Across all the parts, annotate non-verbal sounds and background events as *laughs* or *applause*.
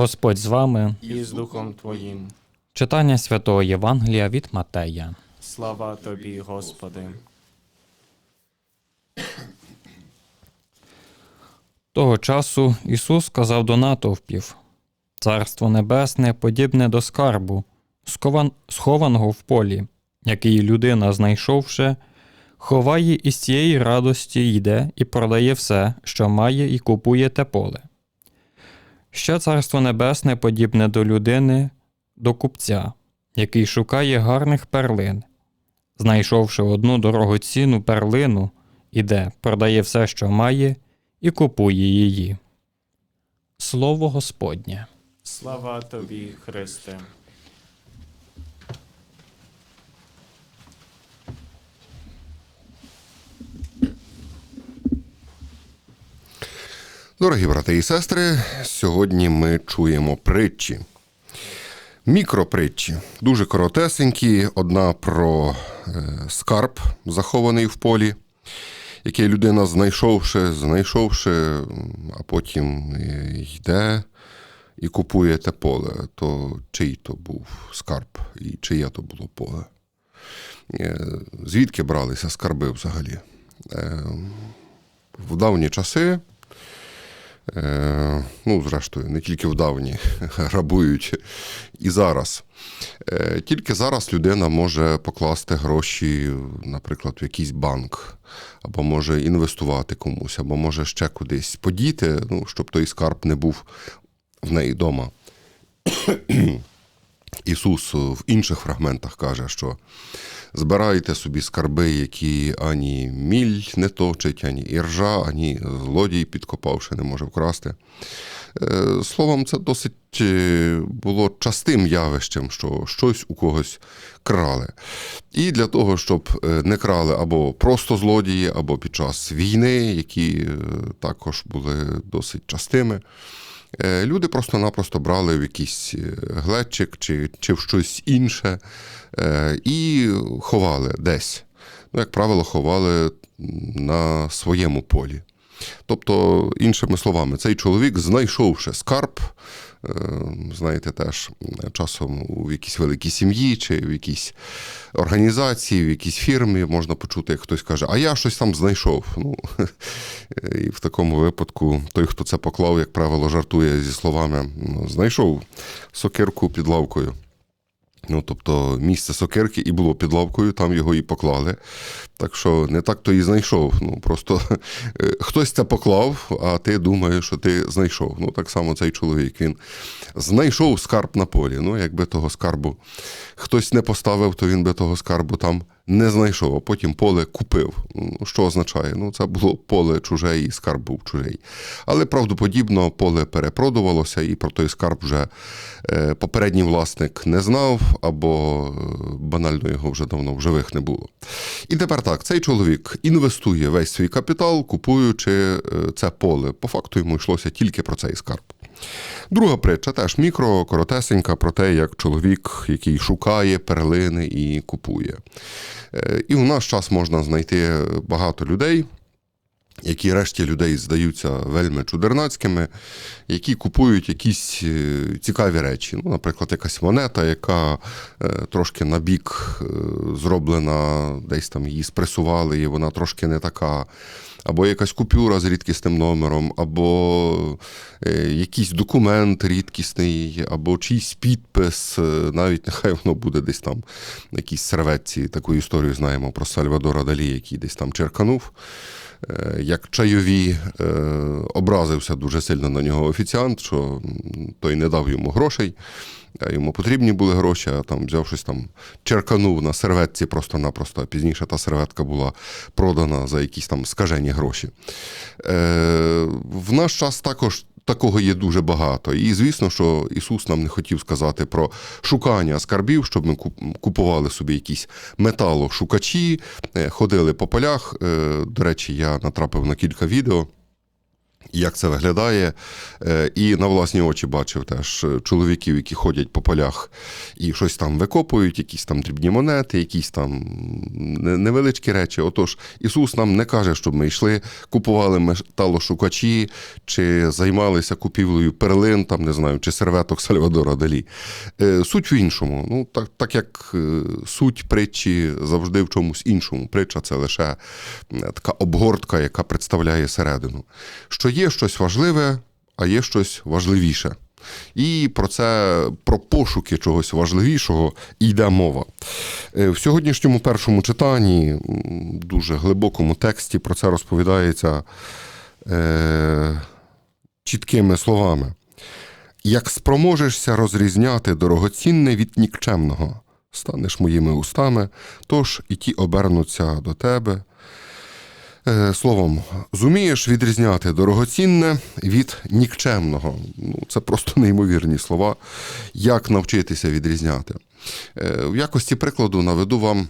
Господь з вами. і з Духом Твоїм. Читання святого Євангелія від Матея. Слава Тобі, Господи. Того часу Ісус сказав до натовпів: Царство Небесне подібне до скарбу, схованого в полі, який людина, знайшовши, ховає із цієї радості йде і продає все, що має, і купує те поле. Ще царство небесне подібне до людини, до купця, який шукає гарних перлин. Знайшовши одну дорогоцінну перлину, іде, продає все, що має, і купує її. Слово Господнє. Слава Тобі, Христе. Дорогі брати і сестри, сьогодні ми чуємо притчі. Мікропритчі, дуже коротесенькі. Одна про е, скарб, захований в полі, який людина знайшовши, знайшовши, а потім е, йде і купує те поле. То чий то був скарб і чиє то було поле? Е, Звідки бралися скарби взагалі? В давні часи ну, зрештою, не тільки в давні *laughs* грабують і зараз. Е, тільки зараз людина може покласти гроші, наприклад, в якийсь банк, або може інвестувати комусь, або може ще кудись подіти, ну, щоб той скарб не був в неї вдома. *coughs* Ісус в інших фрагментах каже, що збирайте собі скарби, які ані міль не точить, ані іржа, ані злодій, підкопавши, не може вкрасти. Е, Словом, це досить е, було частим явищем, що щось у когось крали. І для того, щоб е, не крали або просто злодії, або під час війни, які також були досить частими. Е, Люди просто-напросто брали в якийсь е, глечик чи, чи в щось інше е, і ховали десь. Ну, як правило, ховали на своєму полі. Тобто, іншими словами, цей чоловік, знайшовши скарб, знаєте, теж часом у якійсь великій сім'ї чи в якійсь організації, в якійсь фірмі можна почути, як хтось каже, а я щось там знайшов. Ну, *laughs* і в такому випадку той, хто це поклав, як правило, жартує зі словами ну, знайшов сокирку під лавкою. Ну, тобто місце сокирки і було під лавкою, там його і поклали. Так що не так то і знайшов. Ну просто е, хтось це поклав, а ти думаєш, що ти знайшов. Ну так само цей чоловік він знайшов скарб на полі. Ну, якби того скарбу хтось не поставив, то він би того скарбу там не знайшов, а потім поле купив. Ну, Що означає? Ну, це було поле чуже і скарб був чужий. Але правдоподібно поле перепродувалося, і про той скарб вже е, попередній власник не знав, або е, банально його вже давно в живих не було. І тепер так, цей чоловік інвестує весь свій капітал, купуючи е, це поле. По факту йому йшлося тільки про цей скарб. Друга притча теж мікро, коротесенька про те, як чоловік, який шукає перлини і купує. Е, І у наш час можна знайти багато людей, які решті людей здаються вельми чудернацькими, які купують якісь е, цікаві речі. Ну, наприклад, якась монета, яка е, трошки набік е, зроблена, десь там її спресували, і вона трошки не така. Або якась купюра з рідкісним номером, або якийсь документ рідкісний, або чийсь підпис, навіть нехай воно буде десь там на якійсь серветці. Таку історію знаємо про Сальвадора Далі, який десь там черканув. Е, Як чайові е, образився дуже сильно на нього офіціант, що той не дав йому грошей, а йому потрібні були гроші, а там взяв щось там, черканув на серветці просто-напросто, пізніше та серветка була продана за якісь там скажені гроші. Е, В наш час також. Такого є дуже багато. І звісно, що Ісус нам не хотів сказати про шукання скарбів, щоб ми купували собі якісь металошукачі, е, ходили по полях. Е, До речі, я натрапив на кілька відео. Як це виглядає. Е, І на власні очі бачив теж е, чоловіків, які ходять по полях і щось там викопують, якісь там дрібні монети, якісь там невеличкі речі. Отож, Ісус нам не каже, щоб ми йшли, купували металошукачі, чи займалися купівлею перлин, там не знаю, чи серветок Сальвадора Далі. Е, Суть в іншому. Ну, так, так як суть притчі завжди в чомусь іншому. Притча це лише така обгортка, яка представляє середину. Що є щось важливе, а є щось важливіше. І про це, про пошуки чогось важливішого йде мова. Е, В сьогоднішньому першому читанні, дуже глибокому тексті, про це розповідається е, чіткими словами. Як спроможешся розрізняти дорогоцінне від нікчемного, станеш моїми устами, тож і ті обернуться до тебе. Е, Словом, зумієш відрізняти дорогоцінне від нікчемного. Ну, це просто неймовірні слова. Як навчитися відрізняти? Е, В якості прикладу наведу вам,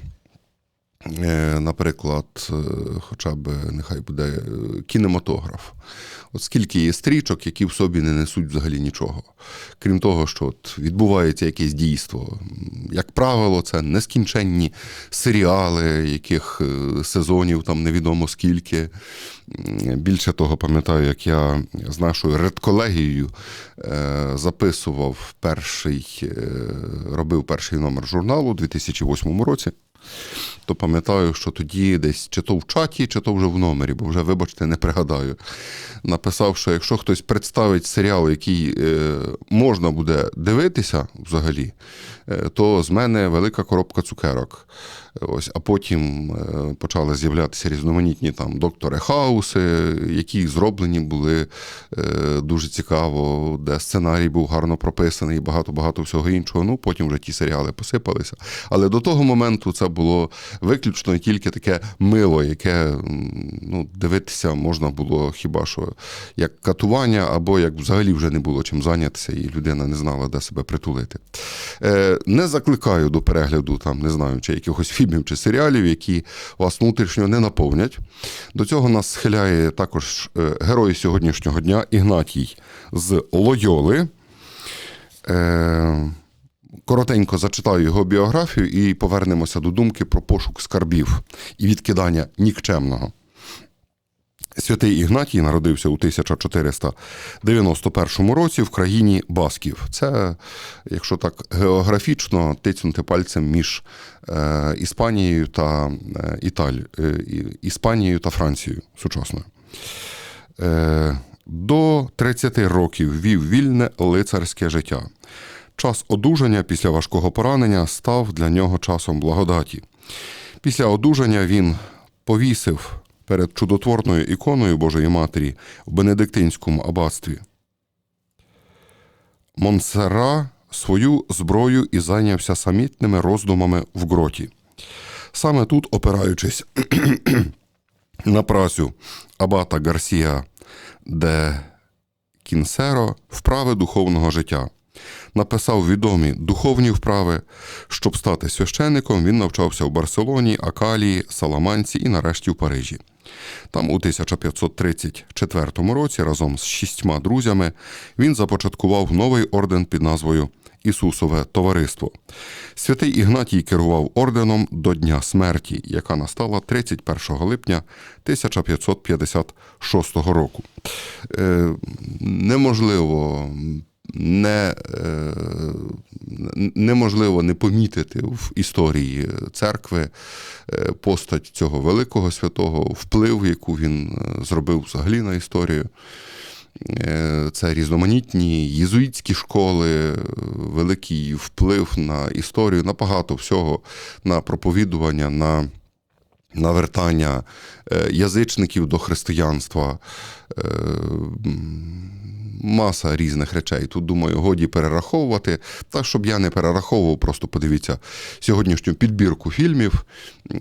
наприклад, е, хоча б нехай буде е, кінематограф. От скільки є стрічок, які в собі не несуть взагалі нічого. Крім того, що от відбувається якесь дійство. Як правило, це нескінченні серіали, яких е, сезонів там невідомо скільки. Більше того, пам'ятаю, як я з нашою редколегією е, записував перший, е, робив перший номер журналу у 2008 році. То пам'ятаю, що тоді десь чи то в чаті, чи то вже в номері, бо вже, вибачте, не пригадаю. Написав, що якщо хтось представить серіал, який е, можна буде дивитися взагалі, е, то з мене велика коробка цукерок. Ось, а потім е, почали з'являтися різноманітні там доктори Хауси, які зроблені були е, дуже цікаво, де сценарій був гарно прописаний, і багато-багато всього іншого. Ну, потім вже ті серіали посипалися. Але до того моменту це було виключно тільки таке мило, яке ну, дивитися можна було хіба що як катування, або як взагалі вже не було чим зайнятися, і людина не знала, де себе притулити. Е, не закликаю до перегляду, там, не знаю, чи якихось фільмів чи серіалів, які вас внутрішньо не наповнять. До цього нас схиляє також е, герой сьогоднішнього дня Ігнатій з Лойоли. Е, коротенько зачитаю його біографію і повернемося до думки про пошук скарбів і відкидання нікчемного. Святий Ігнатій народився у 1491 році в країні Басків. Це, якщо так географічно, тицнути пальцем між е, Іспанією та е, Італь... е, Іспанією та Францією сучасною. До 30 років вів вільне лицарське життя. Час одужання після важкого поранення став для нього часом благодаті. Після одужання він повісив перед чудотворною іконою Божої Матері в Бенедиктинському аббатстві. Монсера свою зброю і зайнявся самітними роздумами в гроті. Саме тут, опираючись *clears throat* на працю абата Гарсія де Кінсеро вправи духовного життя. Написав відомі духовні вправи. Щоб стати священником, він навчався в Барселоні, Акалії, Саламанці і нарешті в Парижі. Там у 1534 році разом з шістьма друзями він започаткував новий орден під назвою Ісусове товариство. Святий Ігнатій керував орденом до Дня смерті, яка настала 31 липня 1556 року. Е, неможливо не, е, неможливо не помітити в історії церкви е, постать цього великого святого, вплив, яку він е, зробив взагалі на історію. Це різноманітні єзуїтські школи, великий вплив на історію, на багато всього, на проповідування, на навертання язичників до християнства. Е, маса різних речей. Тут, думаю, годі перераховувати. Та щоб я не перераховував, просто подивіться сьогоднішню підбірку фільмів.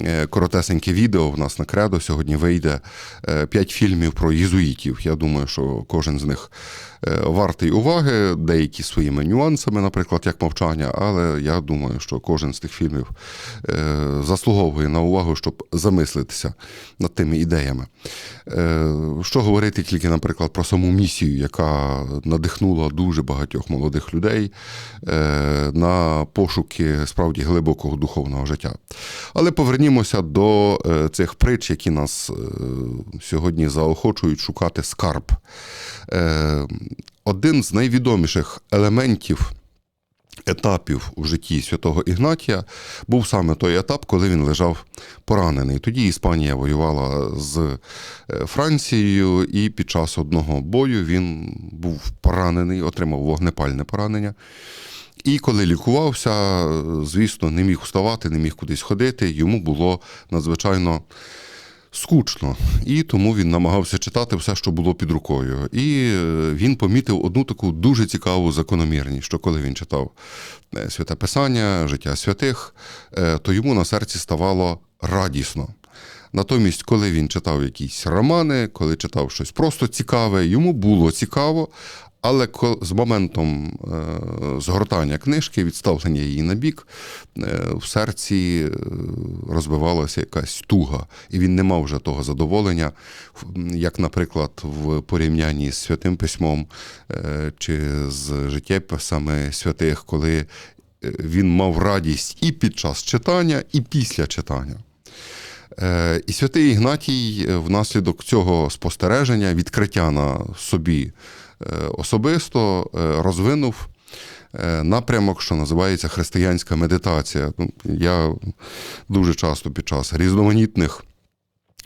Е, Коротесеньке відео в нас на кредо сьогодні вийде е, п'ять фільмів про єзуїтів. Я думаю, що кожен з них е, вартий уваги, деякі своїми нюансами, наприклад, як мовчання, але я думаю, що кожен з тих фільмів е, заслуговує на увагу, щоб замислитися над тими ідеями. Е, Що говорити тільки, наприклад, про саму місію, яка надихнула дуже багатьох молодих людей е, на пошуки справді глибокого духовного життя. Але повернімося до е, цих притч, які нас е, сьогодні заохочують шукати скарб. Один з найвідоміших елементів етапів у житті святого Ігнатія був саме той етап, коли він лежав поранений. Тоді Іспанія воювала з е, Францією, і під час одного бою він був поранений, отримав вогнепальне поранення. І коли лікувався, звісно, не міг вставати, не міг кудись ходити. Йому було надзвичайно скучно, і тому він намагався читати все, що було під рукою. І е, він помітив одну таку дуже цікаву закономірність, що коли він читав е, святе Писання, життя святих, е, то йому на серці ставало радісно. Натомість, коли він читав якісь романи, коли читав щось просто цікаве, йому було цікаво, але з моментом е, згортання книжки, відставлення її на бік, е, в серці е, розбивалася якась туга, і він не мав вже того задоволення, як, наприклад, в порівнянні з святим письмом чи з життєписами святих, коли він мав радість і під час читання, і після читання. І святий Ігнатій внаслідок цього спостереження, відкриття на собі особисто е, розвинув е, напрямок, що називається християнська медитація. Ну, Я дуже часто під час різноманітних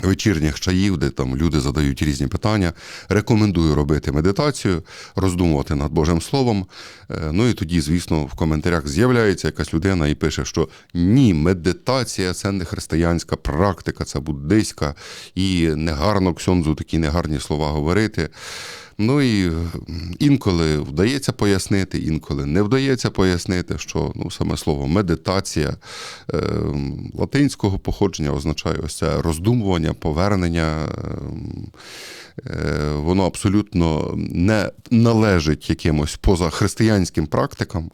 вечірніх чаїв, де там люди задають різні питання, рекомендую робити медитацію, роздумувати над Божим Словом. Е, Ну і тоді, звісно, в коментарях з'являється якась людина і пише, що ні, медитація це не християнська практика, це буддийська, і негарно ксьонзу такі негарні слова говорити. Ну і інколи вдається пояснити, інколи не вдається пояснити, що ну, саме слово медитація е, латинського походження означає ось це роздумування, повернення. ем, е, Воно абсолютно не належить якимось позахристиянським практикам,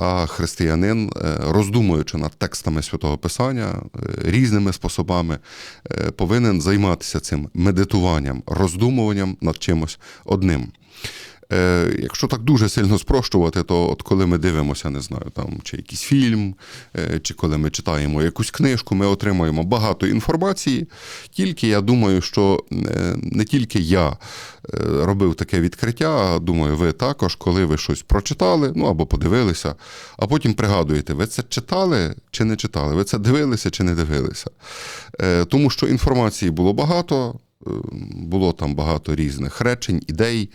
а християнин, е, роздумуючи над текстами святого Писання е, різними способами, е, повинен займатися цим медитуванням, роздумуванням над чимось одним. Е, Якщо так дуже сильно спрощувати, то от коли ми дивимося, не знаю, там чи якийсь фільм, е, чи коли ми читаємо якусь книжку, ми отримуємо багато інформації. Тільки я думаю, що е, не тільки я робив таке відкриття, а думаю, ви також, коли ви щось прочитали, ну або подивилися, а потім пригадуєте, ви це читали чи не читали, ви це дивилися чи не дивилися. Тому що інформації було багато, було там багато різних речень, ідей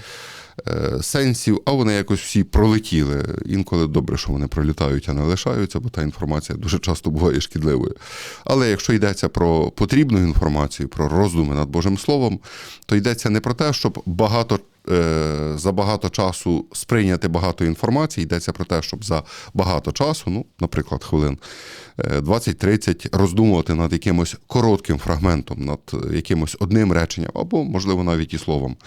е, сенсів, а вони якось всі пролетіли. Інколи добре, що вони пролітають, а не лишаються, бо та інформація дуже часто буває шкідливою. Але якщо йдеться про потрібну інформацію, про роздуми над Божим Словом, то йдеться не про те, щоб багато. Е, За багато часу сприйняти багато інформації, йдеться про те, щоб за багато часу, ну, наприклад, хвилин е, 20-30, роздумувати над якимось коротким фрагментом, над якимось одним реченням, або, можливо, навіть і словом,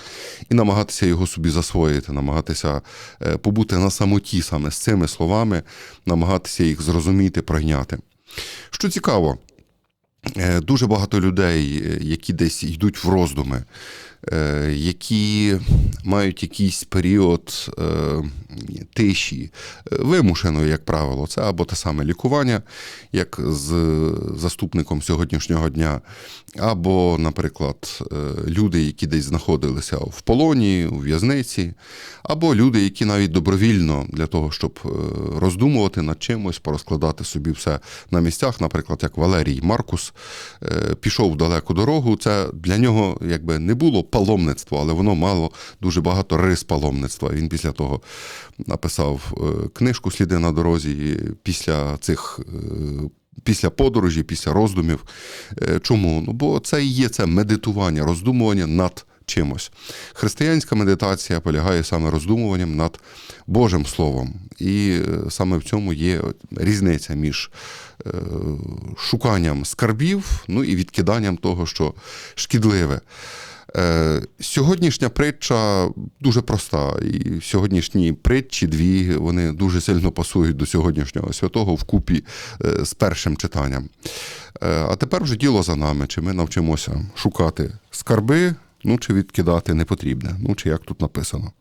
і намагатися його собі засвоїти, намагатися е, побути на самоті саме з цими словами, намагатися їх зрозуміти, пройняти. Що цікаво, е, дуже багато людей, е, які десь йдуть в роздуми, е, які мають якийсь період е, тиші, е, вимушеної, як правило, це або те саме лікування, як з заступником сьогоднішнього дня, або, наприклад, е, люди, які десь знаходилися в полоні, у в'язниці, або люди, які навіть добровільно для того, щоб е, роздумувати над чимось, порозкладати собі все на місцях, наприклад, як Валерій Маркус е, пішов в далеку дорогу. Це для нього якби не було паломництва, але воно мало дуже багато рис паломництва. Він після того написав е, книжку Сліди на дорозі після цих. е, Після подорожі, після роздумів. Е, Чому? Ну, бо це і є це медитування, роздумування над чимось. Християнська медитація полягає саме роздумуванням над Божим Словом. І е, саме в цьому є різниця між е, шуканням скарбів, ну і відкиданням того, що шкідливе. Е, Сьогоднішня притча дуже проста, і сьогоднішні притчі дві вони дуже сильно пасують до сьогоднішнього святого вкупі е, з першим читанням. Е, А тепер вже діло за нами, чи ми навчимося шукати скарби, ну чи відкидати непотрібне, ну чи як тут написано.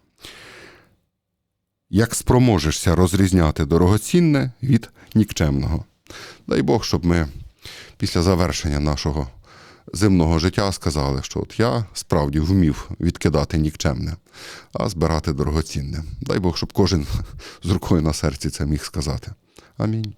Як спроможешся розрізняти дорогоцінне від нікчемного. Дай Бог, щоб ми після завершення нашого земного життя сказали, що от я справді вмів відкидати нікчемне, а збирати дорогоцінне. Дай Бог, щоб кожен *laughs* з рукою на серці це міг сказати. Амінь.